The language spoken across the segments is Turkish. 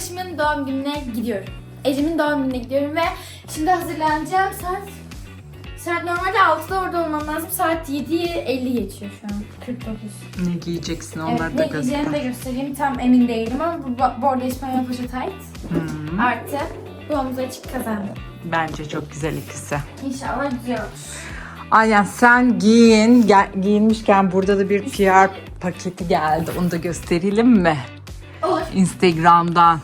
arkadaşımın doğum gününe gidiyorum. Ecem'in doğum gününe gidiyorum ve şimdi hazırlanacağım. Saat Saat normalde 6'da orada olmam lazım. Saat 7'yi 50 geçiyor şu an. 49. Ne giyeceksin Evet, onları da ne giyeceğimi de göster. göstereyim. Tam emin değilim ama bu bordo İspanyol paşa tight. Hmm, Artı bu omuz açık kazandım. bence çok güzel ikisi. İnşallah güzel olur. Aynen sen giyin. Gel- giyinmişken burada da bir PR paketi geldi. Onu da gösterelim mi? Olur. Instagram'dan.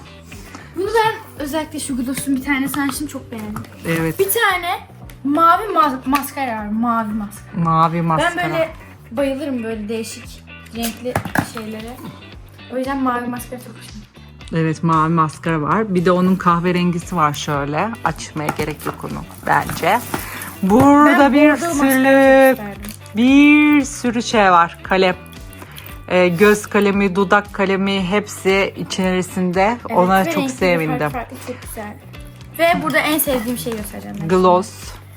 Bunu ben özellikle şu Gloss'un bir tanesini açtım çok beğendim. Evet. Bir tane mavi ma- maskara var. Mavi maskara. Mavi maskara. Ben böyle bayılırım böyle değişik renkli şeylere. O yüzden mavi maskara çok hoşuma. Evet mavi maskara var. Bir de onun kahverengisi var şöyle. Açmaya gerek yok onu bence. Burada Ben bir bordo maskara sürü çok isterdim. bir sürü şey var. Kalem. Ee, göz kalemi, dudak kalemi hepsi içerisinde. Evet, Ona ve çok renkleri sevindim. Farklı, farklı çok güzel. Ve burada en sevdiğim şeyi göstereceğim. ben. Gloss.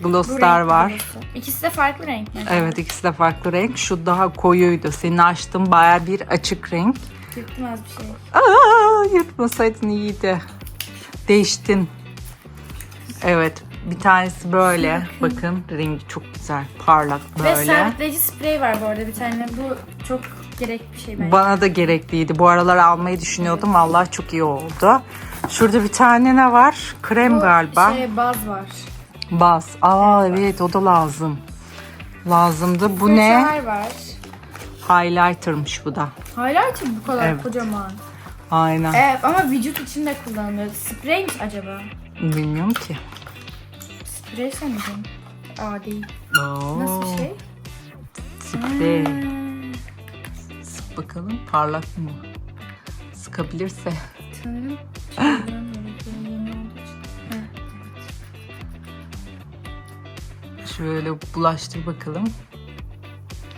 Bu Glosslar renkli var. gloss'u. İkisi de farklı renk mi? Evet ikisi de farklı renk. Şu daha koyuydu. Senin açtığın baya bir açık renk. Yırttım az bir şey. Aa, yırtmasaydın iyiydi. Değiştin. Evet. Bir tanesi böyle. Bakın rengi çok güzel. Parlak Ve böyle. sabitleyici sprey var bu arada bir tane. Bu çok gerek bir şey bence. Bana da gerekliydi. Bu aralar almayı düşünüyordum. Vallahi çok iyi oldu. Şurada bir tane ne var? Krem Bu galiba. Şey, baz var. Baz. Aa evet o da lazım. Lazımdı. Bu ne? Fırçalar var. Highlighter'mış bu da. Highlighter bu kadar Evet. kocaman. Aynen. Evet ama vücut için de kullanılıyor. Sprey mi acaba? Bilmiyorum ki. Sprey sanırım. Aa değil. Oo, Nasıl bir şey? Sprey. Hmm, bakalım parlak mı? Sıkabilirse. sanırım. Şöyle bulaştır bakalım.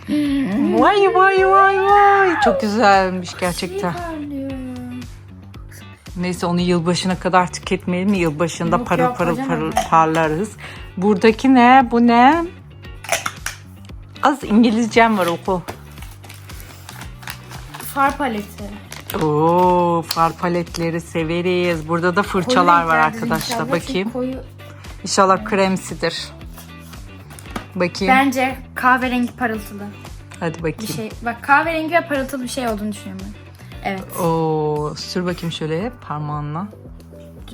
vay vay vay vay. Çok güzelmiş gerçekten. Şey. Neyse onu yılbaşına kadar tüketmeyelim. Yılbaşında Yok parıl ya, parıl parıl parlarız. Buradaki ne? Bu ne? Az İngilizcem var oku. Far paleti. Oo, far paletleri severiz. Burada da Koyu fırçalar var renklerdir arkadaşlar. inşallah, Bakayım. Koyu. İnşallah kremsidir. Bakayım. Bence kahverengi parıltılı Hadi bir bakayım. şey. Bak kahverengi ve parıltılı bir şey olduğunu düşünüyorum ben. Evet. Oo, sür bakayım şöyle parmağınla.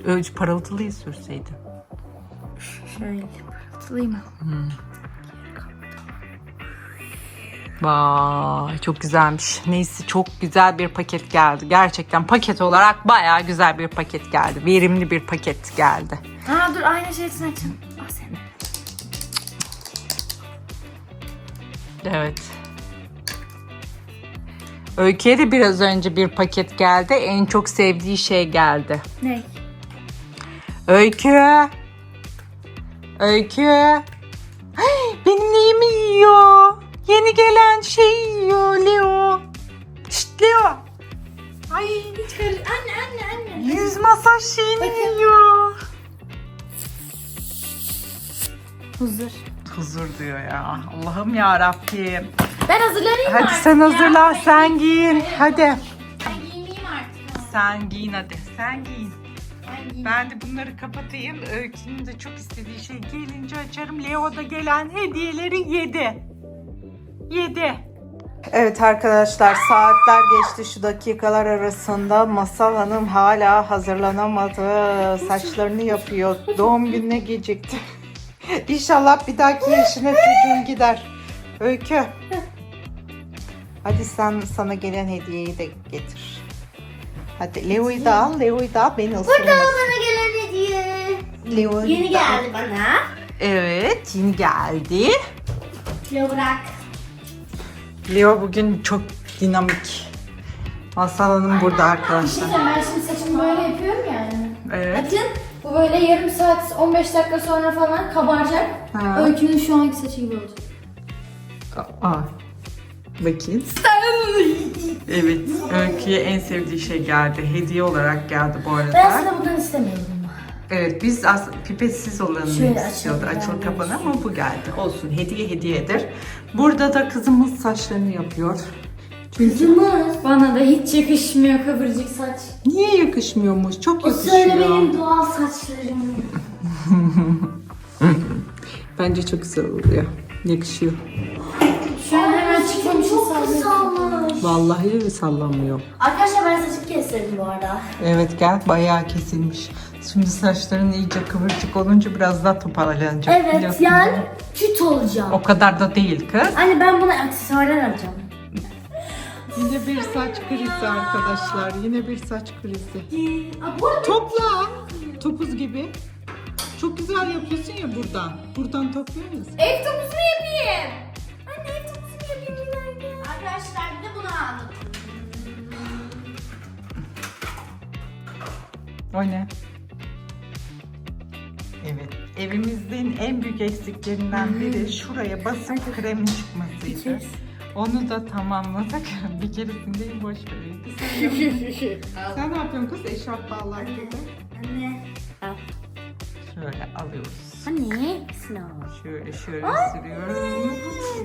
Öyle parıltılıyı sürseydin. Şöyle parıltılıyım? Vay çok güzelmiş. Neyse çok güzel bir paket geldi. Gerçekten paket olarak bayağı güzel bir paket geldi. Verimli bir paket geldi. Aa dur aynı şeysini açın. Ah sen. Evet. Öykü'ye de biraz önce bir paket geldi. En çok sevdiği şey geldi. Ne? Öykü. Öykü. Benim neyimi yiyor? Yeni gelen şey yiyor Leo. Şşt Leo. Ay Hiç karış... Anne anne anne. yüz masaj şeyini Bakın. yiyor. Huzur. Huzur diyor ya. Allah'ım ya Rabbim. Ben hazırlanayım Hadi artık sen ya. hazırlan, Ben sen giyin. Hadi. Ben giyineyim artık. Sen giyin hadi. Sen giyin. Ben. Ben de bunları kapatayım. Öykünün de çok istediği şey gelince açarım. Leo da gelen hediyeleri yedi. Yedi. Evet arkadaşlar saatler geçti şu dakikalar arasında. Masal Hanım hala hazırlanamadı. Saçlarını yapıyor. Doğum gününe gecikti. İnşallah bir dahaki yaşına çocuğun gider. Öykü. Hadi sen sana gelen hediyeyi de getir. Hadi Leo'yu da al. Leo'yu da al. Beni ısırmasın. bana gelen hediye. Leo'yu Yeni da al. geldi bana. Evet, yeni geldi. Leo bırak. Leo bugün çok dinamik. Masal Hanım burada Bir şey arkadaşlar. diyeceğim, ben şimdi saçımı böyle yapıyorum yani. Evet. Bakın bu böyle yarım saat 15 dakika sonra falan kabaracak. Ha. Öykünün şu anki saçı gibi olacak. Aa. Bakayım. Evet, Öykü'ye en sevdiği şey geldi. Hediye olarak geldi bu arada. Ben sana bundan istemiyordum. Evet, biz aslında pipetsiz olanını Şöyle istiyordu. Açılı yani. kapanı ama bu geldi. Olsun, hediye hediyedir. Burada da kızımız saçlarını yapıyor. Kızımız. Bana da hiç yakışmıyor kıvırcık saç. Niye yakışmıyormuş? Çok O söyle yakışıyor. benim doğal saçlarım. Bence çok güzel oluyor. Yakışıyor. Şu an hemen çıkmamışım Çok kısalmış. Vallahi sallamıyor. Arkadaşlar ben saçımı kestirdim bu arada. Evet gel bayağı kesilmiş. Şimdi saçların iyice kıvırcık olunca biraz daha toparlanacak. Evet biliyorsun yani değil mi? küt olacağım. O kadar da değil kız. Anne ben buna aksesuarlar alacağım. Yine bir saç krizi arkadaşlar. Yine bir saç krizi. Aa, bu arada Topla. Topuz gibi. Çok güzel yapıyorsun ya buradan. Buradan topluyor musun? Ev topuzunu yapayım. Anne ev topuzunu yapayım ileride. Arkadaşlar bir de bunu aldım. O ne? Evimizin en büyük eksiklerinden biri şuraya basıp kremin çıkmasıydı. Onu da tamamladık. bir keresinde boş verildi. Sen ne yapıyorsun kız? Eşarp bağlar gibi. Anne. Şöyle alıyoruz. Anne. Sınav. Şöyle şöyle sürüyoruz.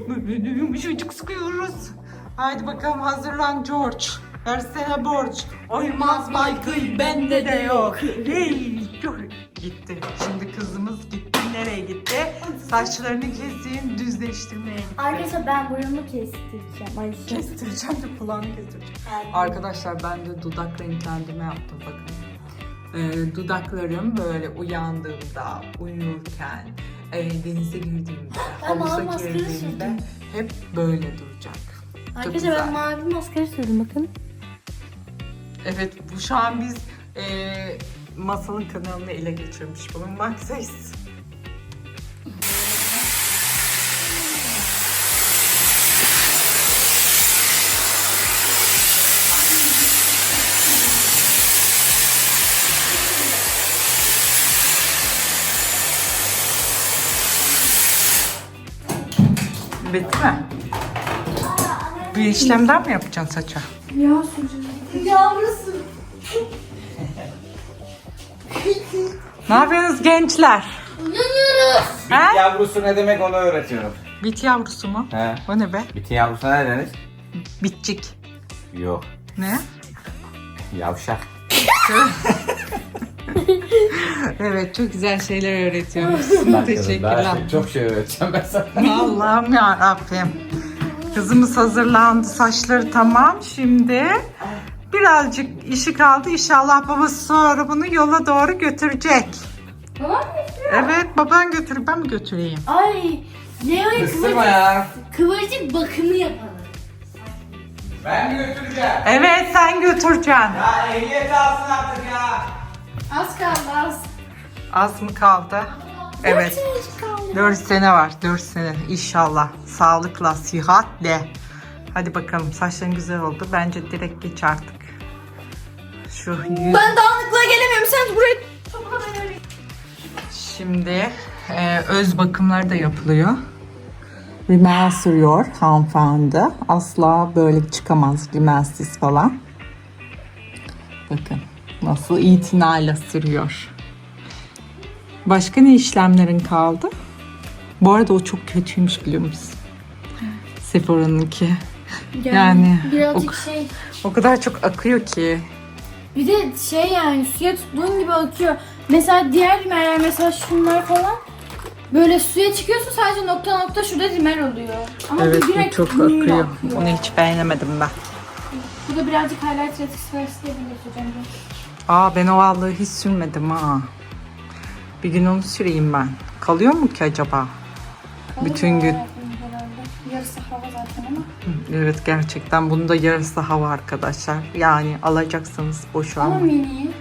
Böyle yumuşacık sıkıyoruz. Haydi bakalım hazırlan George. Versene borç. Oymaz Michael bende de yok. Hey George. Gitti. Şimdi kızımız gitti. Nereye gitti? Saçlarını kesin düzleştirmeye gitti. Arkadaşlar ben buramı kestireceğim. Ay şey. Kestireceğim de kulağını kestireceğim. Arkadaşlar ben de dudak renklendirme yaptım bakın. Ee, dudaklarım böyle uyandığımda, uyurken, e, denize girdiğimde, Ben havuza maskara girdiğimde sürdüm. hep böyle duracak. Çok Arkadaşlar güzel. ben mavi maskara sürdüm bakın. Evet bu şu an biz e, masalın kanalını ele geçirmiş bulunmaktayız. Bitti mi? Bir işlemden mi yapacaksın saça? Ya sürücü. Yavrusu. Ne yapıyorsunuz gençler? Yanıyoruz. He? Yavrusu ne demek onu öğretiyorum. Bit yavrusu mu? He. O ne be? Bitin yavrusuna ne denir? Bitcik. Yok. Ne? Yavşak. Evet çok güzel şeyler. Bak kızım, Teşekkürler. çok şey öğreteceğim ben sana. Allah'ım ya Rabbim. Kızımız hazırlandı. Saçları tamam. Şimdi birazcık işi kaldı. İnşallah babası sonra bunu yola doğru götürecek. Babam mı? Evet baban götür. Ben mi götüreyim? Ay. Leo'ya Kıstırma kıvırcık, ya. kıvırcık bakımı yapalım. Ben mi götüreceğim? Evet sen götüreceksin. Ya ehliyet alsın artık ya. Az kaldı az. Az mı kaldı? Evet. 4 sene var. 4 sene inşallah. Sağlıkla, sıhhatle. Hadi bakalım saçların güzel oldu. Bence direkt geç artık. Şu yüz... Ben dağınıklığa gelemiyorum. Sen buraya topla beni öyle. Şimdi e, öz bakımları da yapılıyor. Rimel sürüyor hanımefendi. Asla böyle çıkamaz rimelsiz falan. Bakın nasıl itinayla sürüyor. Başka ne işlemlerin kaldı? Bu arada o çok kötüymüş biliyor musun? Sephora'nınki. Yani birazcık o, şey. o kadar çok akıyor ki. Bir de şey yani suya tuttuğun gibi akıyor. Mesela diğer rimeller mesela şunlar falan böyle suya çıkıyorsun sadece nokta nokta şurada rimel oluyor. Ama Evet bu direkt çok böyle akıyor. Onu hiç beğenemedim ben. Bu da birazcık highlight diye biliyorsun hocam. Aa ben o vallahi hiç sürmedim ha. Bir gün onu süreyim ben. Kalıyor mu ki acaba? Bütün gün. Yarısı hava zaten ama. Evet gerçekten bunda yarısı hava arkadaşlar. Yani alacaksanız boş Ama almayın. mini.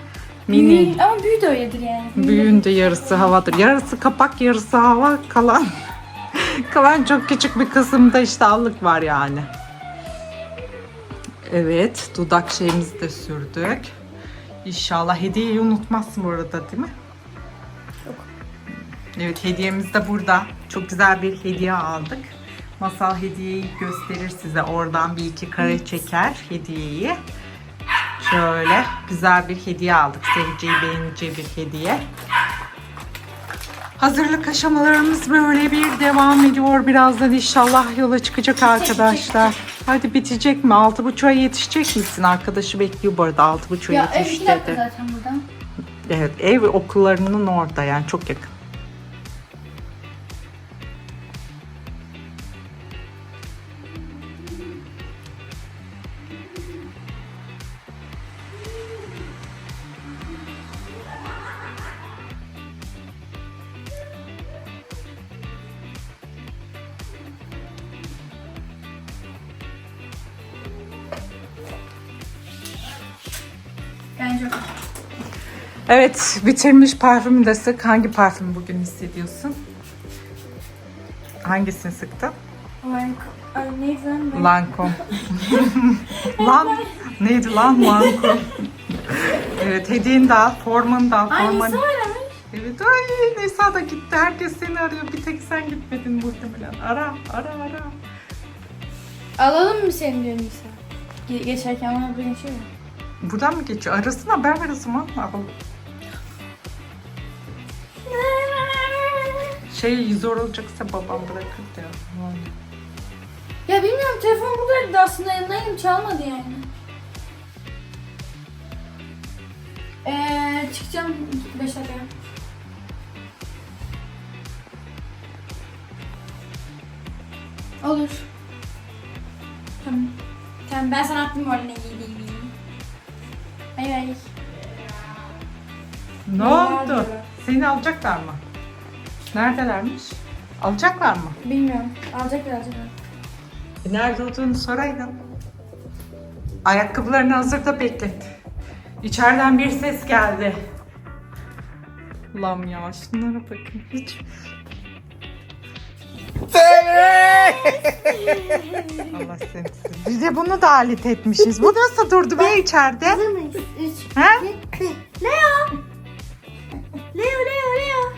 Mini. Büyük, ama büyü de öyledir yani. Büyüğünde yarısı havadır. Yarısı kapak yarısı hava kalan. kalan çok küçük bir kısımda işte allık var yani. Evet dudak şeyimizi de sürdük. İnşallah hediyeyi unutmazsın bu arada değil mi? Evet hediyemiz de burada. Çok güzel bir hediye aldık. Masal hediyeyi gösterir size. Oradan bir iki kare çeker hediyeyi. Şöyle güzel bir hediye aldık. Seveceği, beğeneceği bir hediye. Hazırlık aşamalarımız böyle bir devam ediyor. Birazdan inşallah yola çıkacak arkadaşlar. Hadi bitecek mi? Altı buçuğa yetişecek misin? Arkadaşı bekliyor bu arada. Altı buçuğa yetiş dedi. zaten buradan. Evet ev okullarının orada yani çok yakın. Evet bitirmiş parfümü de sık. Hangi parfüm bugün hissediyorsun? Hangisini sıktın? Ay, ay neydi lan? ben? Lancome. lan neydi lan Lancome? evet hediyeni de al, formanı da al. Formanı-. Evet ay Nisa da gitti. Herkes seni arıyor. Bir tek sen gitmedin muhtemelen. Ara ara ara. Alalım mı seni diyor Nisa. Ge- geçerken bana bir geçiyor ya. Buradan mı geçiyor? Arasın haber ver o zaman. Al. Şey zor olacaksa babam bırakır da. Ya bilmiyorum telefon buradaydı aslında yanındaydım çalmadı yani. Eee çıkacağım 5 dakika. Olur. Tamam. Tamam ben sana attım orada ne giydiğimi. Bay bay. Ne oldu? Seni alacaklar mı? Neredelermiş? Alacaklar mı? Bilmiyorum. Alacak birazcık. E, Nerede olduğunu soraydın. Ayakkabılarını hazırda beklet. İçeriden bir ses geldi. Ulan ya şunlara bakın hiç. Allah seni. Biz de bunu da alet etmişiz. Bu nasıl durdu be içeride? Hazır mıyız? 3, Ha? Leo! Leo, Leo, Leo!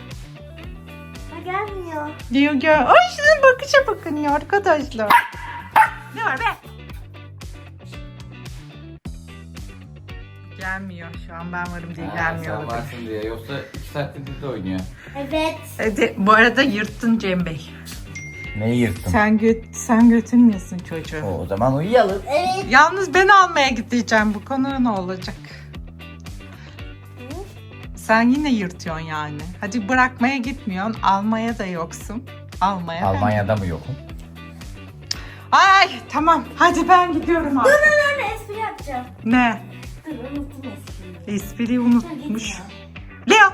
Ha gelmiyor. Diyor gel. Ay şunun bakışa bakın ya arkadaşlar. ne var be? Gelmiyor şu an ben varım diye gelmiyor. Sen varsın diye. Yoksa iki saattir de oynuyor. Evet. Hadi, bu arada yırttın Cem Bey. Neyi yırttın? Sen göt sen götürmüyorsun çocuğu. O zaman uyuyalım. Evet. Yalnız ben almaya gideceğim. Bu konu ne olacak? Sen yine yırtıyorsun yani. Hadi bırakmaya gitmiyorsun. Almaya da yoksun. Almaya Almanya'da mı yokum? Ay tamam. Hadi ben gidiyorum artık. Ben de espri yapacağım. Ne? Dur unuttum espriyi. Espriyi unutmuş. Leo.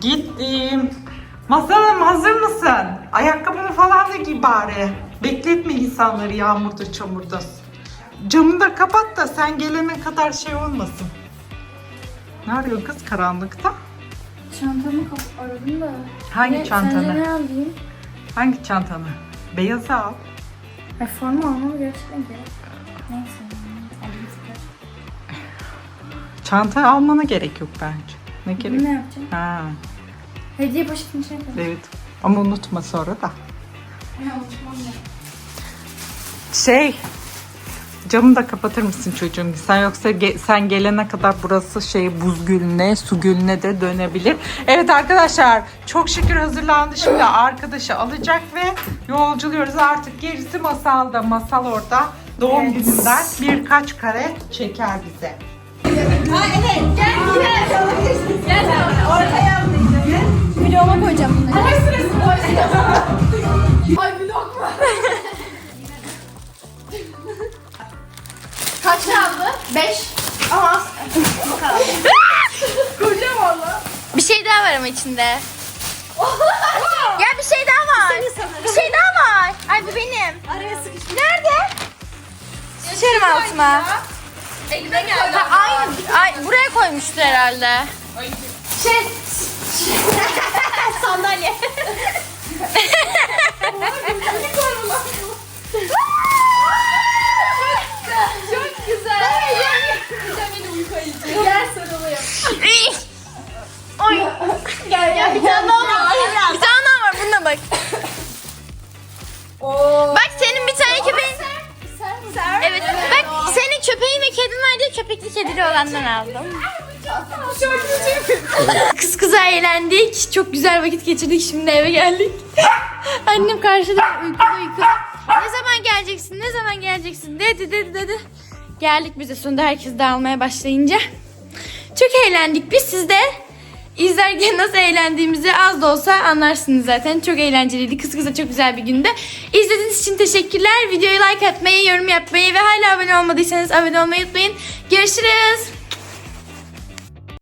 Gittim. Masalım hazır mısın? Ayakkabını falan da giy bari. Bekletme insanları yağmurda çamurda. Camını da kapat da sen gelene kadar şey olmasın. Ne arıyor kız karanlıkta? Çantamı kap- aradım da. Hangi Ne- çantanı? Sence ne alayım? Hangi çantanı? Beyazı al. Ay forma almam gerçekten gerek. Neyse. alayım tekrar. Çanta almana gerek yok bence. Ne gerek? Ne yapacağım? Ha, Hediye poşetini şey yapalım. evet. Ama unutma sonra da. Ya unutmam ya. Şey, camı da kapatır mısın çocuğum? Sen yoksa ge- sen gelene kadar burası şey buz gölüne, su gölüne de dönebilir. Evet arkadaşlar, çok şükür hazırlandı. Şimdi arkadaşı alacak ve yolculuyoruz. Artık gerisi masalda. Masal orada doğum gününden birkaç kare çeker bize. Vloguma koyacağım bunları. Ay ama içinde. ya bir şey daha var. Bir şey daha var. Ay bu benim. Araya sıkışmış. Nerede? Sıçarım altıma. Elime geldi. Ha, aynı. Ay, buraya koymuştur herhalde. Şey. Olandan aldım. Kız kıza eğlendik. Çok güzel vakit geçirdik. Şimdi eve geldik. Annem karşıda uykuda uykuda. Ne zaman geleceksin? Ne zaman geleceksin? Dedi dedi dedi. Geldik biz de sonunda herkes dağılmaya başlayınca. Çok eğlendik biz. Siz de izlerken nasıl eğlendiğimizi az da olsa anlarsınız zaten. Çok eğlenceliydi. Kız kıza çok güzel bir gündü. İzlediğiniz için teşekkürler. Videoyu like atmayı, yorum yapmayı ve hala abone olmadıysanız abone olmayı unutmayın. Görüşürüz.